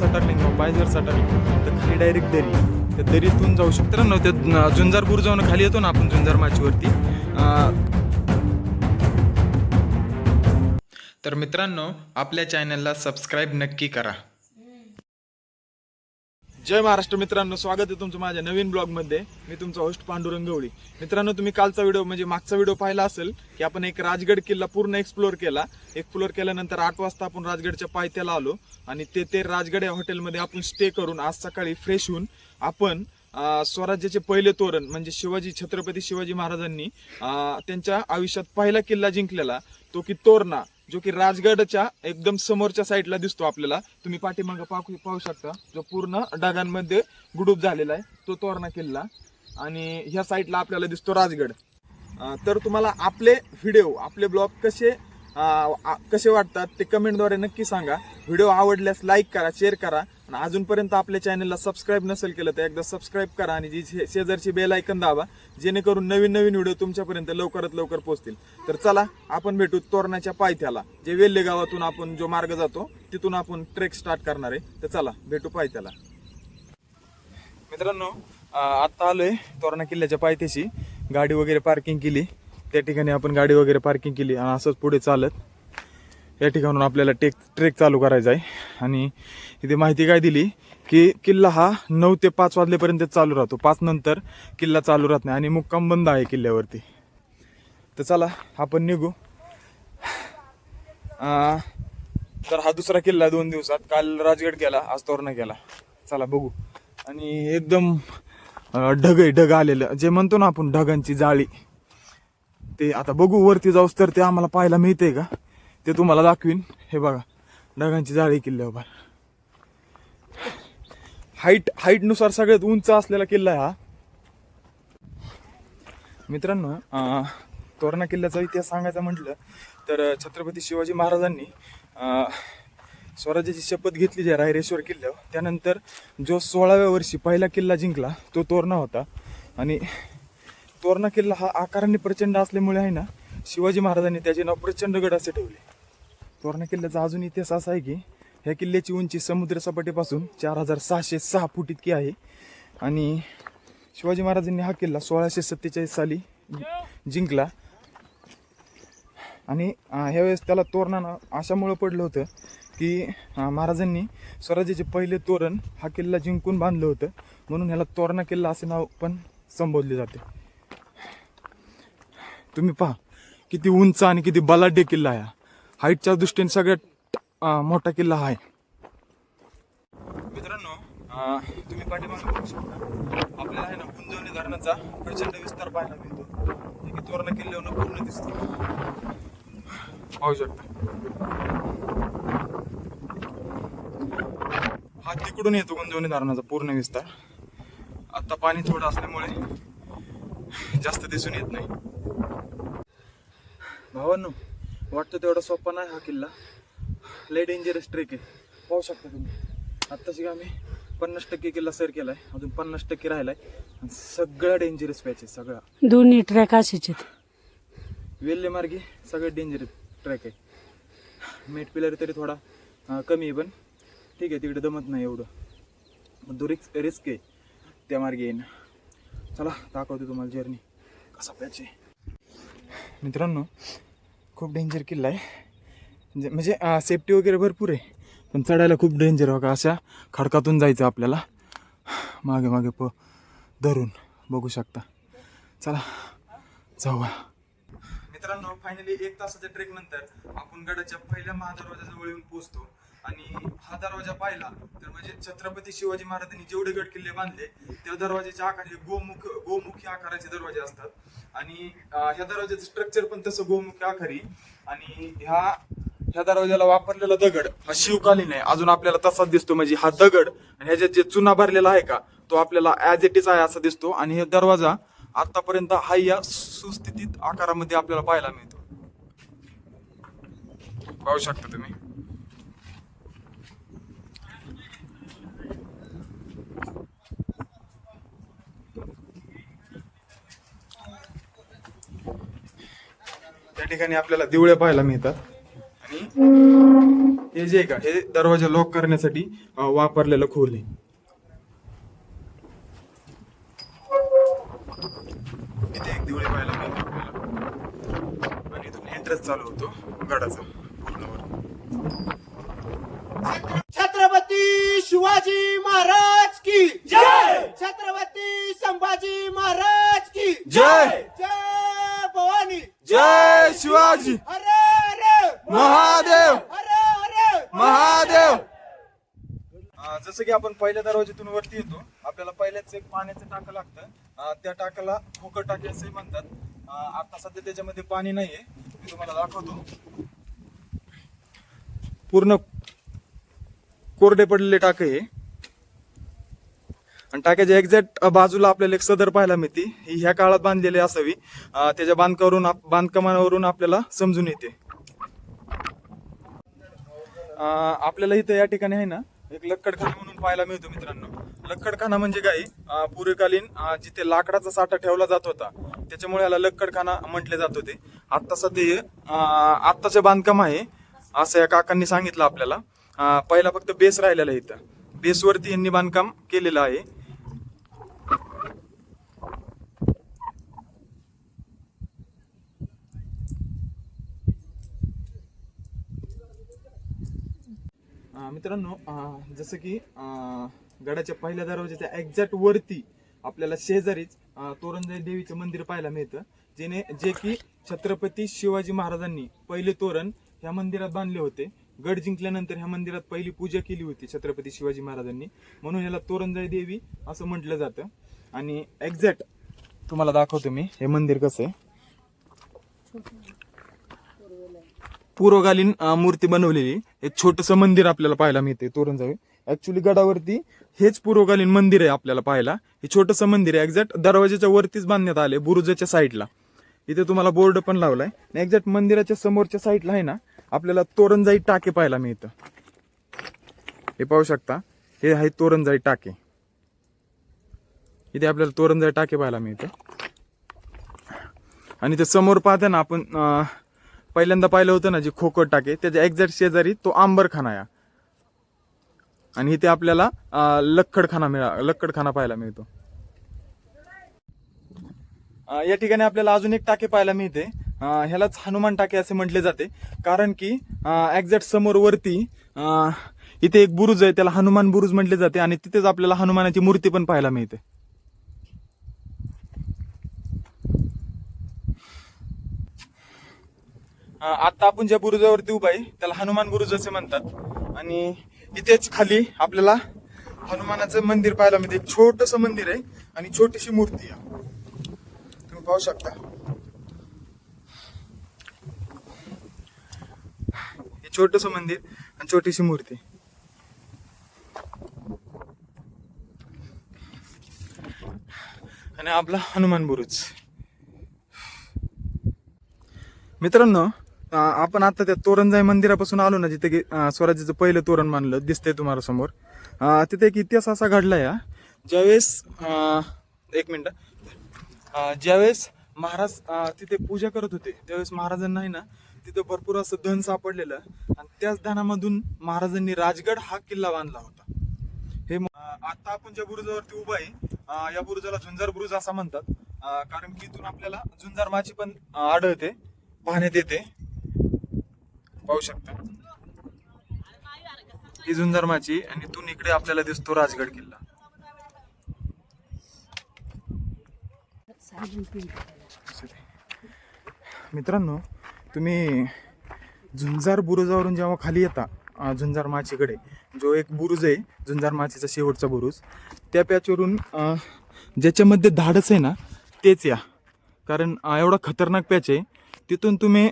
शकता आणि सटकले किंवा पाय जर सटकले तर खाली डायरेक्ट दरी. त्या दरीतून जाऊ शकतो ना त्या झुंजारपूर जाऊन खाली येतो ना आपण झुंजार माचीवरती. तर मित्रांनो आपल्या चॅनलला सबस्क्राईब नक्की करा. जय महाराष्ट्र मित्रांनो स्वागत आहे तुमचं माझ्या नवीन ब्लॉगमध्ये. मी तुमचा होस्ट पांडुरंग गवळी मित्रांनो तुम्ही कालचा व्हिडिओ म्हणजे मागचा व्हिडिओ पाहिला असेल की आपण एक राजगड किल्ला पूर्ण एक्सप्लोअर केला. एक्सप्लोअर केल्यानंतर आठ वाजता आपण राजगडच्या पायथ्याला आलो आणि ते ते राजगड या हॉटेलमध्ये आपण स्टे करून आज सकाळी फ्रेश होऊन आपण स्वराज्याचे पहिले तोरण म्हणजे शिवाजी छत्रपती शिवाजी महाराजांनी त्यांच्या आयुष्यात पहिला किल्ला जिंकलेला तो की तोरणा. जो की राजगडच्या एकदम समोरच्या साईडला दिसतो आपल्याला. तुम्ही पाठीमागं पाहू पाहू शकता. जो पूर्ण डागांमध्ये गुडूप झालेला आहे तो तोरणा किल्ला. आणि ह्या साईडला आपल्याला दिसतो राजगड. तर तुम्हाला आपले व्हिडिओ आपले ब्लॉग कसे आ- कसे वाटतात ते कमेंटद्वारे नक्की सांगा. व्हिडिओ आवडल्यास लाईक करा शेअर करा. आणि अजूनपर्यंत आपल्या चॅनलला सबस्क्राईब नसेल केलं तर एकदा सबस्क्राईब करा आणि जी शेजारची बेल ऐकन दाबा जेणेकरून नवीन नवीन व्हिडिओ तुमच्यापर्यंत लवकरात लवकर पोहोचतील. तर चला आपण भेटू तोरणाच्या पायथ्याला जे वेल्हे गावातून आपण जो मार्ग जातो तिथून आपण ट्रेक स्टार्ट करणार आहे. तर चला भेटू पायथ्याला. मित्रांनो आत्ता आलोय तोरणा किल्ल्याच्या पायथ्याशी. गाडी वगैरे पार्किंग केली. त्या ठिकाणी आपण गाडी वगैरे पार्किंग केली आणि असंच पुढे चालत. या ठिकाणून आपल्याला टेक ट्रेक चालू करायचा आहे. आणि इथे माहिती काय दिली की किल्ला हा नऊ ते पाच वाजलेपर्यंत चालू राहतो. पाच नंतर किल्ला चालू राहत नाही आणि मुक्काम बंद आहे किल्ल्यावरती. तर चला आपण निघू. तर हा दुसरा किल्ला दोन दिवसात. काल राजगड गेला आज तोरणा गेला. चला बघू. आणि एकदम ढग आहे ढग आलेलं. जे म्हणतो ना आपण ढगांची जाळी. ते आता बघू वरती जाऊस तर ते आम्हाला पाहायला मिळते का? ते तुम्हाला दाखवीन. हे बघा ढगांची जाळी किल्ल्यावर हाईट हाईट हाईटनुसार सगळ्यात उंच असलेला किल्ला आहे हा. मित्रांनो तोरणा किल्ल्याचा इतिहास सांगायचा म्हटलं तर छत्रपती शिवाजी महाराजांनी स्वराज्याची शपथ घेतली जे रायरेश्वर किल्ल्यावर त्यानंतर जो सोळाव्या वर्षी पहिला किल्ला जिंकला तो तोरणा होता. आणि तोरणा किल्ला हा आकाराने प्रचंड असल्यामुळे आहे ना शिवाजी महाराजांनी त्याचे नाव प्रचंडगड असे ठेवले. तोरणा किल्ल्याचा अजून इतिहास असा आहे की ह्या किल्ल्याची उंची समुद्र सपाटीपासून चार हजार सहाशे सहा फूट इतकी आहे. आणि शिवाजी महाराजांनी हा किल्ला सोळाशे सत्तेचाळीस साली जिंकला. आणि ह्यावेळेस त्याला तोरणानं अशामुळं पडलं होतं की महाराजांनी स्वराज्याचे पहिले तोरण हा किल्ला जिंकून बांधलं होतं. म्हणून ह्याला तोरणा किल्ला असे नाव पण संबोधले जाते. तुम्ही पहा किती उंच आणि किती बलाढ्य किल्ला आहे हा. हाईटच्या दृष्टीने सगळ्यात मोठा किल्ला आहे. मित्रांनो तुम्ही पाठीमागे बघू शकता. आपल्याला आहे ना कुंजवणी धरणाचा प्रचंड विस्तार पाहायला मिळतो. जे की तोरणा किल्ल्यावर पूर्ण दिसतो. पाहू शकता. हा तिकडून येतो कुंजवणी धरणाचा पूर्ण विस्तार. आता पाणी थोडं असल्यामुळे जास्त दिसून येत नाही. भावांनो वाटतं तेवढा सोपा नाही हा किल्ला. लय डेंजरस ट्रेक आहे. पाहू शकता तुम्ही. आत्ताशी आम्ही पन्नास टक्के किल्ला सर केलाय. अजून पन्नास टक्के राहिलाय. सगळा डेंजरस पॅच आहे सगळा दोन्ही ट्रॅक असेच आहेत. वेल्हे मार्गे सगळ्यात डेंजरस ट्रॅक आहे. मेट पिलर तरी थोडा कमी आहे पण. ठीक आहे तिकडे दमत नाही एवढं. तो रिस्क रिस्क आहे त्या मार्गे येईन चला दाखवतो तुम्हाला जर्नी कसा पॅच आहे. मित्रांनो खूप डेंजर किल्ला आहे. म्हणजे- म्हणजे सेफ्टी वगैरे भरपूर आहे. पण चढायला खूप डेंजर बघा अशा खडकातून जायचं आपल्याला. मागे मागे प धरून बघू शकता. चला जाऊया. मित्रांनो फायनली एक तासाच्या ट्रेक नंतर आपण गडाच्या पहिल्या महादरवाजाजवळ येऊन पोहोचतो. आणि हा दरवाजा पाहिला तर म्हणजे छत्रपती शिवाजी महाराजांनी जेवढे गड किल्ले बांधले त्या दरवाजाचे आकार हे गोमुख गोमुखी आकाराचे दरवाजे असतात. आणि ह्या दरवाजाचं स्ट्रक्चर पण तसं गोमुखी आकारी आणि ह्या ह्या दरवाजाला वापरलेला दगड हा शिवकालीन आहे. अजून आपल्याला तसाच दिसतो म्हणजे हा दगड आणि ह्याच्यात जे चुना भरलेला आहे का तो आपल्याला ऍज इट इज आहे असा दिसतो. आणि हे दरवाजा आतापर्यंत हा या सुस्थितीत आकारामध्ये आपल्याला पाहायला मिळतो. पाहू शकता तुम्ही? ठिकाणी आपल्याला दिवळे पाहायला मिळतात. आणि हे जे का हे दरवाजा लॉक करण्यासाठी वापरलेलं खोल आहे. इथे एक दिवळी पाहायला मिळते आपल्याला. आणि इथून एंट्रेस चालू होतो गडाचा पूर्णवर. छत्रपती शिवाजी महाराज की जय छत्रपती संभाजी महाराज की जय! जय भवानी जय शिवाजी अरे अरे महादेव! अरे अरे महादेव अं, जसं की आपण पहिल्या दरवाज्यातून वरती येतो आपल्याला पहिल्याच एक पाण्याचं टाकं लागतं. अं, त्या टाकाला खोकं टाके असे म्हणतात. अं, आता सध्या त्याच्यामध्ये पाणी नाहीये. मी तुम्हाला दाखवतो. पूर्ण कोरडे पडलेले टाके हे. आणि टाक्याच्या एक्झॅक्ट बाजूला आपल्याला एक सदर पाहायला मिळते. ही ह्या काळात बांधलेली असावी. अं, त्याच्या बांधकावरून आप- बांधकामावरून आपल्याला समजून येते. अं, आपल्याला इथं या ठिकाणी आहे ना एक लक्कडखाना म्हणून पाहायला मिळतो मित्रांनो. लक्कडखाना म्हणजे काय? पूर्वकालीन जिथे लाकडाचा साठा ठेवला जात होता त्याच्यामुळे याला लक्कडखाना म्हटले जात होते. आत्ता सध्या आत्ताचं बांधकाम आहे असं या काकांनी सांगितलं आपल्याला. पहिला फक्त बेस राहिलेला आहे इथं. बेसवरती यांनी बांधकाम केलेलं आहे अं, मित्रांनो जसं की गडाच्या पहिल्या दरवाजाच्या एक्झॅक्ट वरती आपल्याला शेजारीच तोरणजाई देवीचं मंदिर पाहायला मिळतं. जेने जे की छत्रपती शिवाजी महाराजांनी पहिले तोरण ह्या मंदिरात बांधले होते. गड जिंकल्यानंतर ह्या मंदिरात पहिली पूजा केली होती छत्रपती शिवाजी महाराजांनी. म्हणून याला तोरणजाई देवी असं म्हटलं जातं. आणि एक्झॅक्ट तुम्हाला दाखवतो मी हे मंदिर कसं आहे. पूर्वकालीन मूर्ती बनवलेली. एक छोटस मंदिर आपल्याला पाहायला मिळते तोरणजावी ऍक्च्युली गडावरती हेच पूर्वकालीन मंदिर आहे आपल्याला पाहायला. हे छोटस मंदिर आहे. एक्झॅक्ट दरवाजाच्या वरतीच बांधण्यात आले बुरुजाच्या साईडला इथे तुम्हाला बोर्ड पण लावलाय. आणि एक्झॅक्ट मंदिराच्या समोरच्या साईडला आहे ना आपल्याला तोरणजाई टाके पाहायला मिळतं. हे पाहू शकता हे आहे तोरणजाई टाके. इथे आपल्याला तोरणजाई टाके पाहायला मिळतं. आणि ते समोर पाहता ना आपण पहिल्यांदा पाहिलं होतं ना जे खोकट टाके त्याच्या एक्झॅक्ट शेजारी तो आंबरखाना या. आणि इथे आपल्याला लक्कडखाना मिळा लक्कडखाना पाहायला मिळतो. या ठिकाणी आपल्याला अजून एक टाके पाहायला मिळते. ह्यालाच हनुमान टाके असे म्हटले जाते. कारण की एक्झॅक्ट समोर वरती इथे एक बुरुज आहे त्याला हनुमान बुरुज म्हटले जाते. आणि तिथेच आपल्याला हनुमानाची मूर्ती पण पाहायला मिळते. आता आपण ज्या बुरुजावरती उभा आहे त्याला हनुमान बुरुज असे म्हणतात. आणि इथेच खाली आपल्याला हनुमानाचं मंदिर पाहायला मिळते. एक छोटस मंदिर आहे आणि छोटीशी मूर्ती आहे. तुम्ही पाहू शकता. हे छोटस मंदिर आणि छोटीशी मूर्ती. आणि आपला हनुमान बुरुज. मित्रांनो आपण आता त्या तोरणजाई मंदिरापासून आलो ना जिथे की, स्वराज्याचं पहिलं तोरण मानलं दिसतंय तुम्हाला समोर. तिथे एक इतिहास असा घडलाय हा. ज्यावेळेस एक मिनिट. ज्यावेळेस महाराज तिथे पूजा करत होते त्यावेळेस महाराजांना आहे ना तिथे भरपूर असं धन सापडलेलं. आणि त्याच धनामधून महाराजांनी राजगड हा किल्ला बांधला होता. हे आता आपण ज्या बुरुजावरती उभा आहे या बुरुजाला झुंजार बुरुज असं म्हणतात. कारण की इथून आपल्याला झुंजार माची पण आढळते पाहण्यात येते. पाहू शकता. ही झुंजार माची आणि इथून इकडे आपल्याला दिसतो राजगड किल्ला. मित्रांनो तुम्ही झुंजार बुरुजावरून जेव्हा खाली येता झुंजार माचीकडे जो एक बुरुज आहे झुंजार माचीचा शेवटचा बुरुज त्या पॅचवरून ज्याच्यामध्ये धाडस आहे ना तेच या. कारण एवढा खतरनाक पॅच आहे. तिथून तुम्ही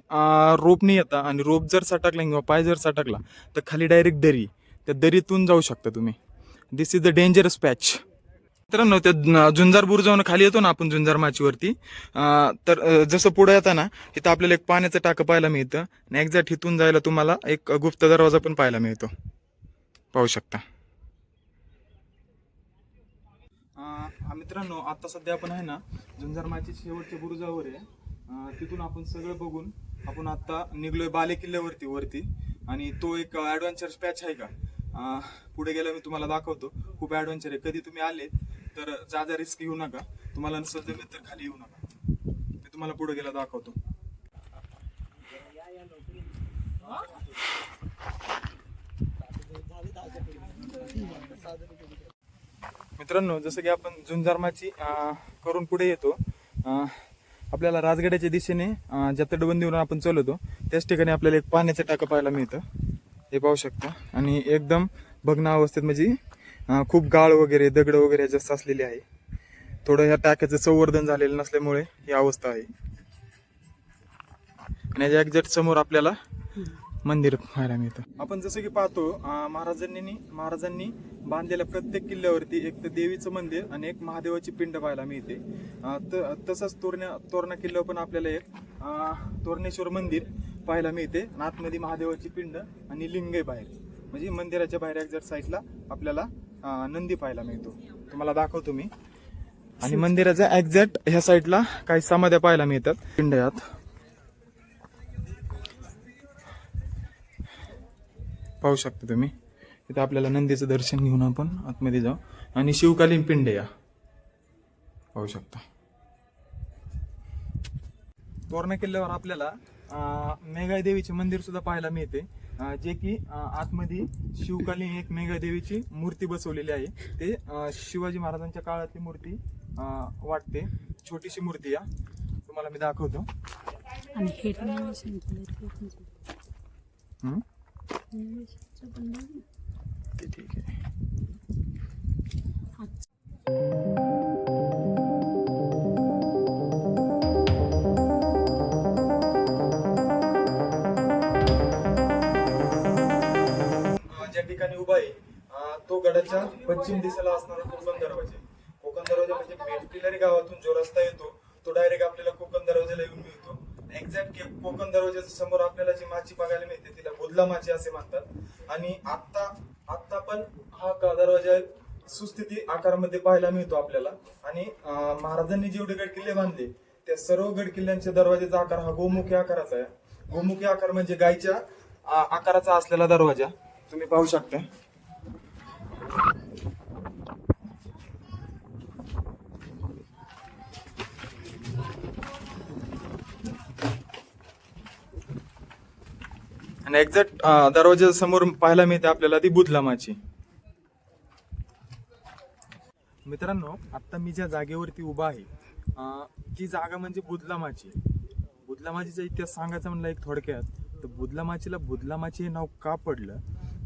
रोपने येता आणि रोप जर सटकला किंवा पाय जर सटकला तर खाली डायरेक्ट दरी त्या दरीतून जाऊ शकता तुम्ही. This is the dangerous patch मित्रांनो त्या झुंजार बुरुजावरून खाली येतो ना आपण झुंजार माचीवरती तर जसं जसं पुढे येताना इथं आपल्याला एक पाण्याचं टाकं पाहायला मिळतं आणि एक्झॅक्ट इथून जायला तुम्हाला एक गुप्त दरवाजा पण पाहायला मिळतो. पाहू शकता. मित्रांनो आता सध्या आपण आहे ना झुंजार माची शेवटच्या बुरुजावर आहे. अं, तिथून आपण सगळं बघून आपण आता निघलोय बाले किल्ल्यावरती वरती. आणि तो एक ऍडव्हेंचर पॅच आहे का? अं, पुढे गेला मी तुम्हाला दाखवतो. खूप ॲडव्हेंचर आहे. कधी तुम्ही आले तर जादा रिस्क घेऊ नका. तुम्हाला नसेल जमेल तर खाली येऊ नका. मी तुम्हाला पुढे गेला दाखवतो. मित्रांनो जसं की आपण झुंजारमाची अं, करून पुढे येतो. अं, आपल्याला राजगड्याच्या दिशेने ज्या तटबंदीवरून आपण चालवतो त्याच ठिकाणी आपल्याला एक पाण्याचं टाकं पाहायला मिळतं. हे पाहू शकता. आणि एकदम भग्न अवस्थेत म्हणजे खूप गाळ वगैरे दगड वगैरे जास्त असलेली आहे. थोडं ह्या टाक्याचं संवर्धन झालेलं नसल्यामुळे ही अवस्था आहे. आणि याच्या एक्झॅक्ट समोर आपल्याला मंदिर पाहायला मिळतं. आपण जसं की पाहतो महाराजांनी महाराजांनी बांधलेल्या प्रत्येक किल्ल्यावरती एक तर देवीचं मंदिर आणि एक महादेवाची पिंड पाहायला मिळते. तसंच तोरणा तोरणा किल्ल्यावर पण आपल्याला एक तोरणेश्वर मंदिर पाहायला मिळते. आतमध्ये महादेवाची पिंड आणि लिंग बाहेर. म्हणजे मंदिराच्या बाहेर एक्झॅक्ट साईडला आपल्याला नंदी पाहायला मिळतो. तुम्हाला दाखवतो मी. आणि मंदिराच्या एक्झॅक्ट ह्या साईडला काही समाध्या पाहायला मिळतात. पिंड पाहू शकता तुम्ही. इथं आपल्याला नंदीचं दर्शन घेऊन आपण आतमध्ये जाऊ. आणि शिवकालीन पिंड या. पाहू शकता. तोरणा किल्ल्यावर आपल्याला मेघाई देवीचे मंदिर सुद्धा पाहायला मिळते. जे की आतमध्ये शिवकालीन एक मेघाई देवीची मूर्ती बसवलेली आहे. ते शिवाजी महाराजांच्या काळातली मूर्ती वाटते. छोटीशी मूर्ती या. तुम्हाला मी दाखवतो. आणि ते ठीक आहे ज्या ठिकाणी उभा आहे तो गडाच्या पश्चिम दिशेला असणारा कोकण दरवाजा कोकण दरवाजा म्हणजे मेटपिलरी गावातून जो रस्ता येतो तो डायरेक्ट आपल्याला कोकण दरवाजाला येऊन मिळतो. एक्झॅक्ट कोकण दरवाजाच्या समोर आपल्याला जी माची बघायला मिळते तिला असे म्हणतात. आणि आत्ता आत्ता पण हा क- दरवाजा सुस्थिती आकारामध्ये पाहायला मिळतो आपल्याला. आणि महाराजांनी जेवढे गड किल्ले बांधले त्या सर्व गड किल्ल्यांच्या दरवाजाचा आकार हा गोमुखी आकाराचा आहे. गोमुखी आकार म्हणजे गायच्या आकाराचा असलेला दरवाजा. तुम्ही पाहू शकता. आणि एक्झॅक्ट दरवाजा समोर पाहायला मिळते आपल्याला ती बुधलामाची. मित्रांनो आता मी ज्या जागेवरती उभा आहे ती जागा म्हणजे बुधलामाची. बुधलामाचीचा इतिहास सांगायचा म्हणलं एक थोडक्यात तर बुधलामाचीला बुधलामाची हे नाव का पडलं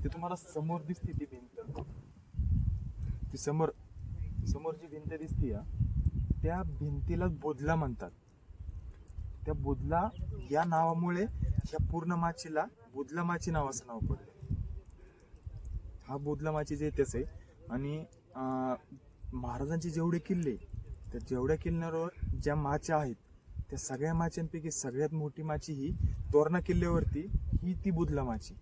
ते तुम्हाला समोर दिसते ती भिंत. ती समोर समोर जी भिंत दिसते या त्या भिंतीला बुधला म्हणतात. त्या बुधला या नावामुळे या पूर्ण माचीला बुधला माची नाव असं नाव पडलं. हा बुधला जे इतिहास आहे आणि महाराजांचे जेवढे किल्ले त्या जेवढ्या किल्ल्यावर ज्या माच्या आहेत त्या सगळ्या माच्यांपैकी सगळ्यात मोठी माची ही तोरणा किल्ल्यावरती ही ती बुधला माची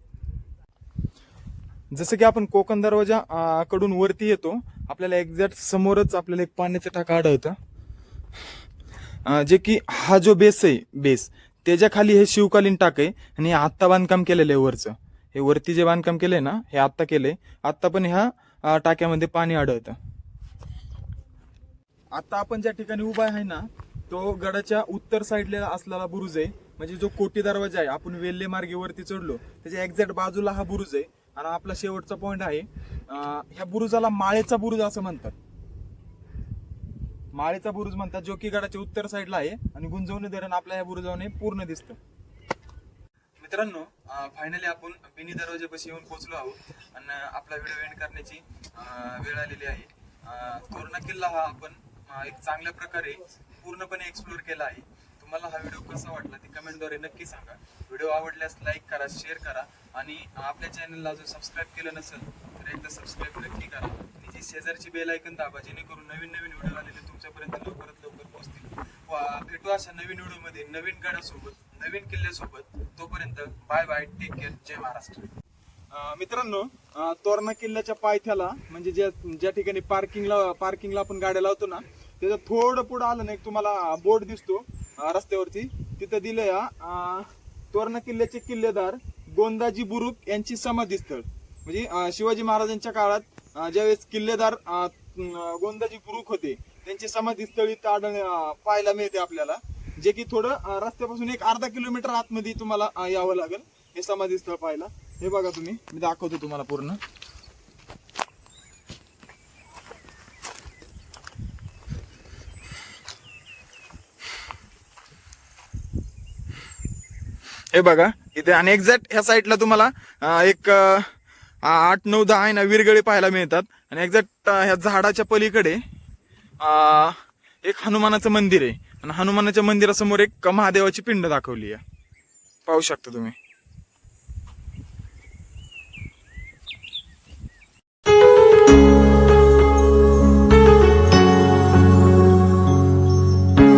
जसं की आपण कोकण दरवाजा कडून वरती येतो आपल्याला एक्झॅक्ट समोरच आपल्याला एक पाण्याचं टाका आढळतं. जे की हा जो बेस आहे बेस त्याच्याखाली हे शिवकालीन टाक आहे आणि हे आत्ता बांधकाम केलेलं आहे वरचं. हे वरती जे बांधकाम केलंय ना हे आत्ता केलंय. आत्ता पण ह्या टाक्यामध्ये पाणी आढळतं. आता आपण ज्या ठिकाणी उभा आहे ना तो गडाच्या उत्तर साईडला असलेला बुरुज आहे. म्हणजे जो कोटी दरवाजा आहे आपण वेल्ले मार्गेवरती चढलो त्याच्या एक्झॅक्ट बाजूला हा बुरुज आहे. आणि आपला शेवटचा पॉईंट आहे ह्या बुरुजाला माळेचा बुरुज असं म्हणतात. माळेचा बुरुज म्हणतात जो की गडाच्या उत्तर साईडला आहे आणि गुंजवणी धरण आपल्या या बुरुजाने पूर्ण दिसतं. मित्रांनो फायनली आपण बिनी दरवाजेपाशी येऊन पोहोचलो आहोत आणि आपला व्हिडिओ एंड करण्याची वेळ आलेली आहे. तोरणा किल्ला हा आपण एक चांगल्या प्रकारे पूर्णपणे एक्सप्लोर केला आहे. तुम्हाला हा व्हिडिओ कसा वाटला ते कमेंटद्वारे नक्की सांगा. व्हिडिओ आवडल्यास लाईक करा शेअर करा आणि आपल्या चॅनलला जर सबस्क्राईब केलं नसेल तर एकदा सबस्क्राईब नक्की करा. आणि शेजारची बेल ऐकन दाबा जेणेकरून नवीन नवीन व्हिडिओ आलेले तुमच्यापर्यंत लवकरात लवकर पोहोचतील. भेटू अशा नवीन व्हिडिओमध्ये नवीन गडासोबत नवीन किल्ल्यासोबत. तोपर्यंत बाय बाय टेक केअर जय महाराष्ट्र. मित्रांनो तोरणा किल्ल्याच्या पायथ्याला म्हणजे ज्या ज्या ठिकाणी पार्किंगला पार्किंगला आपण गाड्या लावतो ना त्याचं थोडं पुढं आलं ना एक तुम्हाला बोर्ड दिसतो रस्त्यावरती. तिथं दिलंय तोरणा किल्ल्याचे किल्लेदार गोंदाजी बुरुक यांची समाधी स्थळ म्हणजे शिवाजी महाराजांच्या काळात ज्यावेळेस किल्लेदार गोंदाजी गुरुख होते त्यांची समाधी स्थळी आढळ पाहायला मिळते आपल्याला जे की थोडं रस्त्यापासून एक अर्धा किलोमीटर आतमध्ये तुम्हाला यावं लागेल हे समाधी स्थळ पाहायला. हे बघा तुम्ही मी दाखवतो तुम्हाला पूर्ण. हे बघा इथे आणि एक्झॅक्ट ह्या साईडला तुम्हाला एक आठ नऊ दहा आहे ना विरगळे पाहायला मिळतात. आणि एक्झॅक्ट ह्या झाडाच्या पलीकडे एक हनुमानाचं मंदिर आहे. आणि हनुमानाच्या मंदिरासमोर एक महादेवाची पिंड दाखवली आहे. पाहू शकता तुम्ही.